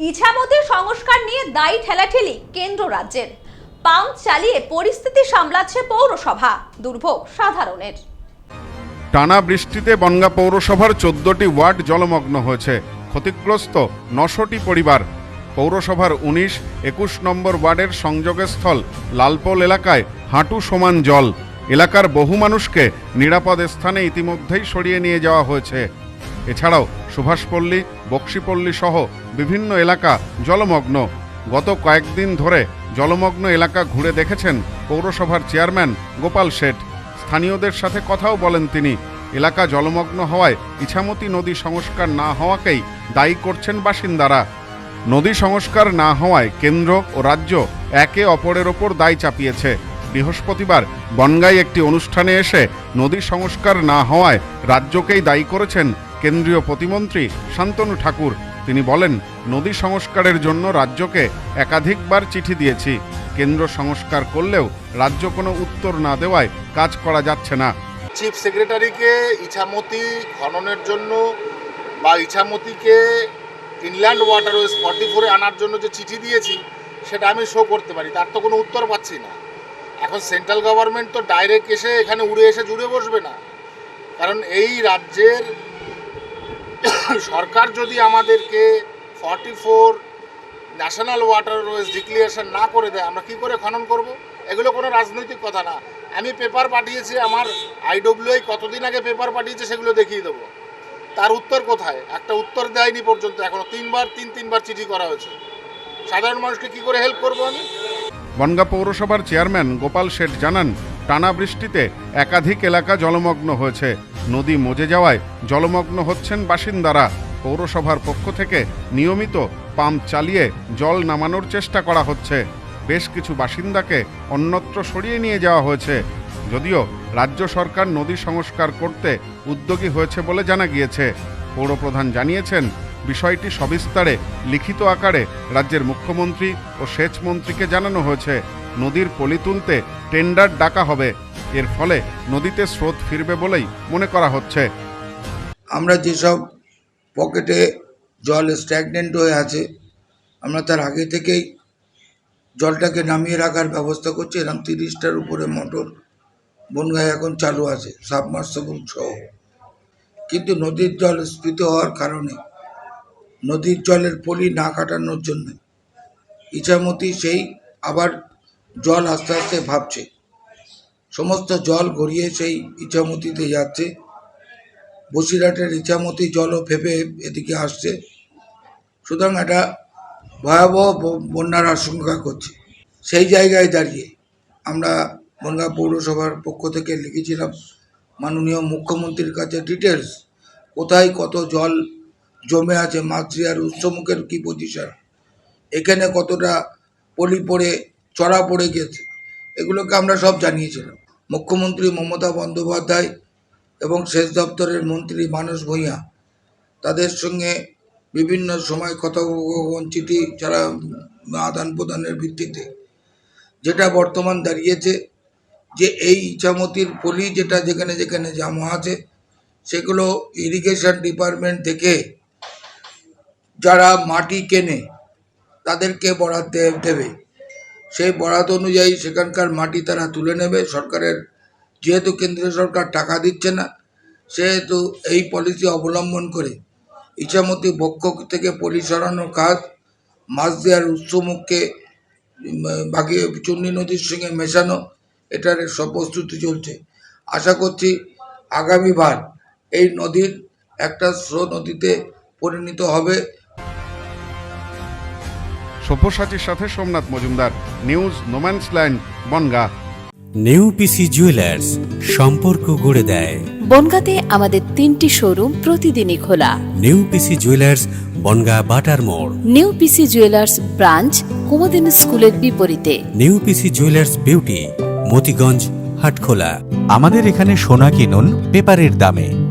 ইছামতি সংস্কার নিয়ে দায়ী ঠেলাঠেলি কেন্দ্র রাজ্যের। পাম্প চালিয়ে পরিস্থিতি সামলাচ্ছে পৌরসভা, দুর্ভোগ সাধারণের। টানা বৃষ্টিতে বনগা পৌরসভার চোদ্দটি ওয়ার্ড জলমগ্ন হয়েছে। ক্ষতিগ্রস্ত নশোটি পরিবার। পৌরসভার উনিশ, একুশ নম্বর ওয়ার্ডের সংযোগস্থল লালপোল এলাকায় হাঁটু সমান জল। এলাকার বহু মানুষকে নিরাপদ স্থানে ইতিমধ্যেই সরিয়ে নিয়ে যাওয়া হয়েছে। এছাড়াও সুভাষপল্লী, বক্সিপল্লী সহ বিভিন্ন এলাকা জলমগ্ন। গত কয়েকদিন ধরে জলমগ্ন এলাকা ঘুরে দেখেছেন পৌরসভার চেয়ারম্যান গোপাল শেঠ। স্থানীয়দের সাথে কথাও বলেন তিনি, এলাকা জলমগ্ন হওয়ায় ইছামতি নদী সংস্কার না হওয়াকেই দায়ী করছেন বাসিন্দারা। নদী সংস্কার না হওয়ায় কেন্দ্র ও রাজ্য একে অপরের ওপর দায় চাপিয়েছে। বৃহস্পতিবার বনগাঁয় একটি অনুষ্ঠানে এসে নদী সংস্কার না হওয়ায় রাজ্যকেই দায়ী করেছেন কেন্দ্রীয় প্রতিমন্ত্রী শান্তনু ঠাকুর। তিনি বলেন, নদী সংস্কারের জন্য রাজ্যকে একাধিকবার চিঠি দিয়েছি। কেন্দ্র সংস্কার করলেও রাজ্য কোনো উত্তর না দেওয়ায় কাজ করা যাচ্ছে না। চিফ সেক্রেটারিকে ইছামতি খননের জন্য বা ইছামতিকে ইনল্যান্ড ওয়াটার ওয়াটারওয়েজ ফর্টি ফোরে আনার জন্য যে চিঠি দিয়েছি, সেটা আমি শো করতে পারি, তার তো কোনো উত্তর পাচ্ছি না। এখন সেন্ট্রাল গভর্নমেন্ট তো ডাইরেক্ট এসে এখানে উড়ে এসে জুড়ে বসবে না। কারণ এই রাজ্যের সরকার যদি আমাদেরকে forty four national water waterways declaration না করে দেয়, আমরা কি করে খনন করব? এগুলো কোনো রাজনৈতিক কথা না। আমি পেপার পাঠিয়েছি, আমার আইডব্লিউআই কতদিন আগে পেপার পাঠিয়েছে সেগুলো দেখিয়ে দেবো। তার উত্তর কোথায়? একটা উত্তর দেয়নি পর্যন্ত, এখনও তিনবার, তিন, তিনবার চিঠি করা হয়েছে। সাধারণ মানুষকে কি করে হেল্প করব আমি? বনগা পৌরসভার চেয়ারম্যান গোপাল শেঠ জানান, টানা বৃষ্টিতে একাধিক এলাকা জলমগ্ন হয়েছে। নদী মজে যাওয়ায় জলমগ্ন হচ্ছেন বাসিন্দারা। পৌরসভার পক্ষ থেকে নিয়মিত পাম্প চালিয়ে জল নামানোর চেষ্টা করা হচ্ছে। বেশ কিছু বাসিন্দাকে অন্যত্র সরিয়ে নিয়ে যাওয়া হয়েছে। যদিও রাজ্য সরকার নদী সংস্কার করতে উদ্যোগী হয়েছে বলে জানা গিয়েছে। পৌরপ্রধান জানিয়েছেন, বিষয়টি সবিস্তারে, লিখিত আকারে রাজ্যের মুখ্যমন্ত্রী ও সেচ মন্ত্রীকে জানানো হয়েছে। নদীর পলি তুলতে টেন্ডার ডাকা হবে। এর ফলে নদীতে স্রোত ফিরবে বলেই মনে করা হচ্ছে। আমরা যেসব পকেটে জল স্ট্যাগনেন্ট হয়ে আছে, আমরা তার আগে থেকেই জলটাকে নামিয়ে রাখার ব্যবস্থা করছি। এরকম তিরিশটার উপরে মোটর বনগায় এখন চালু আছে সাবমার্সেবল সহ। কিন্তু নদীর জল স্ফীত হওয়ার কারণে নদীর জলের পলি না কাটানোর জন্য ইচ্ছামতি সেই আবার জল আস্তে আস্তে ভাবছে। সমস্ত জল গড়িয়ে সেই ইচ্ছামতিতে যাচ্ছে। বসিরহাটের ইচ্ছামতি জলও ফেপে এদিকে আসছে। সুতরাং একটা ভয়াবহ বন্যার আশঙ্কা করছে। সেই জায়গায় দাঁড়িয়ে আমরা বনগাঁ পৌরসভার পক্ষ থেকে লিখেছিলাম মাননীয় মুখ্যমন্ত্রীর কাছে ডিটেলস কোথায় কত জল জমে আছে মাতৃয়ার উৎসমুখের কী পজিশন এখানে কতটা পলি পড়ে, চড়া পড়ে গেছে? এগুলোকে আমরা সব জানিয়েছিলাম। মুখ্যমন্ত্রী মমতা বন্দ্যোপাধ্যায় এবং সেচ দপ্তরের মন্ত্রী মানস ভূঁইয়া। তাদের সঙ্গে বিভিন্ন সময় কথোপকথন, চিঠি ছাড়া আদান প্রদানের ভিত্তিতে। যেটা বর্তমান দাঁড়িয়েছে যে এই ইচ্ছামতির পলি যেটা যেখানে যেখানে জমা আছে, সেগুলো ইরিগেশন ডিপার্টমেন্ট থেকে যারা মাটি কেনে, তাদেরকে বরাদ দে- দেবে। সেই বরাদ অনুযায়ী সেখানকার মাটি তারা তুলে নেবে। সরকারের যেহেতু কেন্দ্রীয় সরকার টাকা দিচ্ছে না, সেহেতু এই পলিসি অবলম্বন করে ইচ্ছামতি পক্ষ থেকে পলি সরানোর কাজ, মাছ দেওয়ার উৎসমুখকে বাগিয়ে চুন্নি নদীর সঙ্গে মেশানো, এটার সব প্রস্তুতি চলছে। আশা করছি আগামীবার এই নদীর একটা স্রোত নদীতে পরিণত হবে। সব্যসাচীর সাথে Somnath Majumdar news no man's no man's land Bongaon. New PC jewellers সম্পর্ক গড়ে দেয়। বনগাঁতে আমাদের তিনটি শোরুম প্রতিদিনই খোলা। নিউ পিসি জুয়েলার্স বনগা বাটার মোড়। নিউ পিসি জুয়েলার্স ব্রাঞ্চ কুমদিন স্কুলের বিপরীতে। New PC jewellers beauty Motiganj Hatkhola. আমাদের এখানে সোনা কিনুন পেপারের দামে।